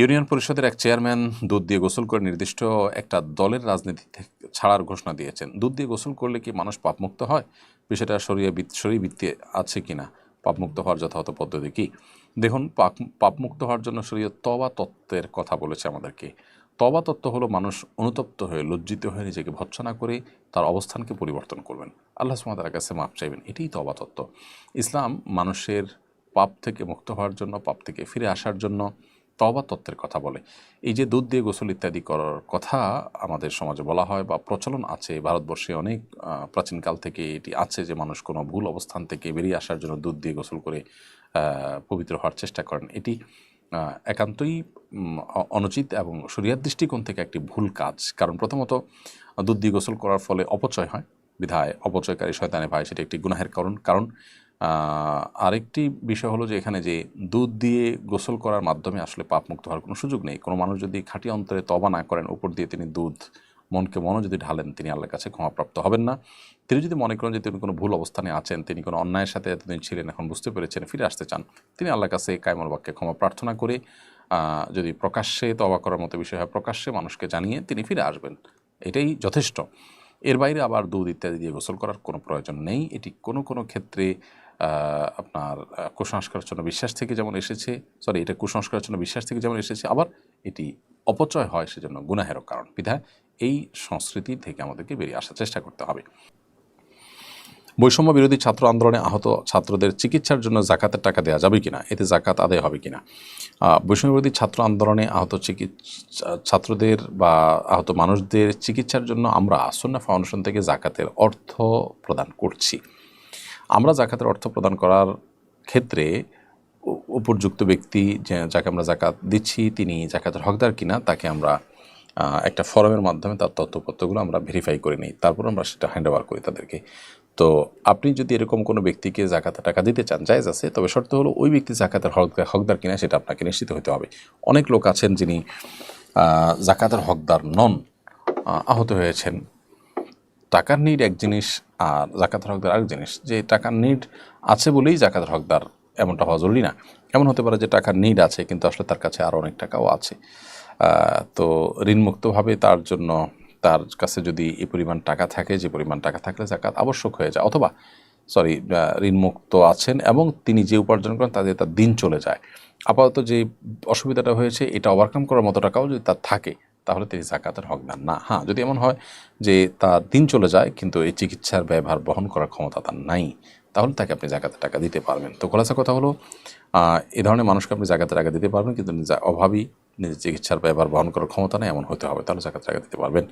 Union পরিষদের এক chairman দুধ দিয়ে গোসল করে নির্দিষ্ট একটা দলের রাজনীতি ছাড়ার ঘোষণা দিয়েছেন। দুধ দিয়ে গোসল করলে কি মানুষ পাপমুক্ত হয়? বিষয়টা সরিয়ে শরীরবৃত্তি আছে কি না পাপমুক্ত হওয়ার যথাযথ পদ্ধতি কী? দেখুন, পাপ পাপমুক্ত হওয়ার জন্য শরীয় তবা তত্ত্বের কথা বলেছে আমাদেরকে। তবা তত্ত্ব হলো মানুষ অনুতপ্ত হয়ে, লজ্জিত হয়ে নিজেকে ভৎসনা করে তার অবস্থানকে পরিবর্তন করবেন। আল্লাহ সুমাতার কাছে মাপ চাইবেন, এটাই তবা তত্ত্ব। ইসলাম মানুষের পাপ থেকে মুক্ত হওয়ার জন্য, পাপ থেকে ফিরে আসার জন্য তবা তত্ত্বের কথা বলে। এই যে দুধ দিয়ে গোসল ইত্যাদি করার কথা আমাদের সমাজে বলা হয় বা প্রচলন আছে, ভারতবর্ষে অনেক প্রাচীনকাল থেকে এটি আছে যে মানুষ কোনো ভুল অবস্থান থেকে বেরিয়ে আসার জন্য দুধ দিয়ে গোসল করে পবিত্র হওয়ার চেষ্টা করেন। এটি একান্তই অনুচিত এবং শরিয়ার দৃষ্টিকোণ থেকে একটি ভুল কাজ। কারণ প্রথমত, দুধ দিয়ে গোসল করার ফলে অপচয় হয়, বিধায় অপচয়কারী শয়তানে ভাই সেটি একটি গুনাহের কারণ। কারণ আরেকটি বিষয় হলো যে এখানে যে দুধ দিয়ে গোসল করার মাধ্যমে আসলে পাপ মুক্ত হওয়ার কোনো সুযোগ নেই। কোনো মানুষ যদি খাঁটি অন্তরে তবা না করেন, উপর দিয়ে তিনি দুধ, মনকে মনও যদি ঢালেন, তিনি আল্লাহর কাছে ক্ষমাপ্রাপ্ত হবেন না। তিনি যদি মনে করেন যে তিনি কোনো ভুল অবস্থানে আছেন, তিনি কোনো অন্যায়ের সাথে এতদিন ছিলেন, এখন বুঝতে পেরেছেন, ফিরে আসতে চান, তিনি আল্লাহর কাছে কায়মল বাক্যে ক্ষমা প্রার্থনা করে যদি প্রকাশ্যে তবা করার মতো বিষয় হয়, প্রকাশ্যে মানুষকে জানিয়ে তিনি ফিরে আসবেন। এটাই যথেষ্ট। এর বাইরে আবার দুধ ইত্যাদি দিয়ে গোসল করার কোনো প্রয়োজন নেই। এটি কোনো কোনো ক্ষেত্রে আপনার কুসংস্কারের জন্য বিশ্বাস থেকে যেমন এসেছে সরি এটা কুসংস্কারের জন্য বিশ্বাস থেকে যেমন এসেছে, আবার এটি অপচয় হয় সেজন্য গুনাহেরও কারণ। বিধায় এই সংস্কৃতি থেকে আমাদেরকে বেরিয়ে আসার চেষ্টা করতে হবে। বৈষম্য বিরোধী ছাত্র আন্দোলনে আহত ছাত্রদের চিকিৎসার জন্য জাকাতের টাকা দেওয়া যাবে কিনা, এতে জাকাত আদায় হবে কিনা? বৈষম্য বিরোধী ছাত্র আন্দোলনে আহত চিকিৎসা ছাত্রদের বা আহত মানুষদের চিকিৎসার জন্য আমরা আসন্না ফাউন্ডেশন থেকে জাকাতের অর্থ প্রদান করছি। আমরা জাকাতের অর্থ প্রদান করার ক্ষেত্রে উপযুক্ত ব্যক্তি যাকে আমরা জাকাত দিচ্ছি, তিনি জাকাতের হকদার কিনা, তাকে আমরা একটা ফরমের মাধ্যমে তার তথ্যপত্রগুলো আমরা ভেরিফাই করে নিই। তারপর আমরা সেটা হ্যান্ড ওভার করি তাদেরকে। তো আপনি যদি এরকম কোনো ব্যক্তিকে জাকাতের টাকা দিতে চান, জায়জ আছে, তবে শর্ত হলো ওই ব্যক্তি জাকাতের হকদার হকদার কিনা, সেটা আপনাকে নিশ্চিত হতে হবে। অনেক লোক আছেন যিনি জাকাতের হকদার নন আহত হয়েছেন। টাকার নিড এক জিনিস আর জাকাতের হকদার আরেক জিনিস। যে টাকার নিড আছে বলেই জাকাতের হকদার এমনটা হওয়া জরুরি না। এমন হতে পারে যে টাকার নিড আছে, কিন্তু আসলে তার কাছে আরও অনেক টাকাও আছে। তো ঋণমুক্তভাবে তার জন্য তার কাছে যদি এই পরিমাণ টাকা থাকে, যে পরিমাণ টাকা থাকলে জাকাত আবশ্যক হয়ে যায়। অথবা সরি ঋণমুক্ত আছেন এবং তিনি যে উপার্জন করেন তাদের তার দিন চলে যায়। আপাতত যে অসুবিধাটা হয়েছে, এটা ওভারকাম করার মতো টাকাও যদি তার থাকে তাহলে তিনি জাকাতের হকদার না। হ্যাঁ যদি এমন হয় যে তার দিন চলে যায়, কিন্তু এই চিকিৎসার ব্যবহার বহন করার ক্ষমতা তার নাই, তাহলে তাকে আপনি জাকাতের টাকা দিতে পারবেন। তো খোলাসা কথা হলো এ ধরনের মানুষকে আপনি জাকাতের টাকা দিতে পারবেন, কিন্তু অভাবী, নিজের চিকিৎসার ব্যবহার বহন করার ক্ষমতা নেই, এমন হতে হবে, তাহলে জাকাতের টাকা দিতে পারবেন।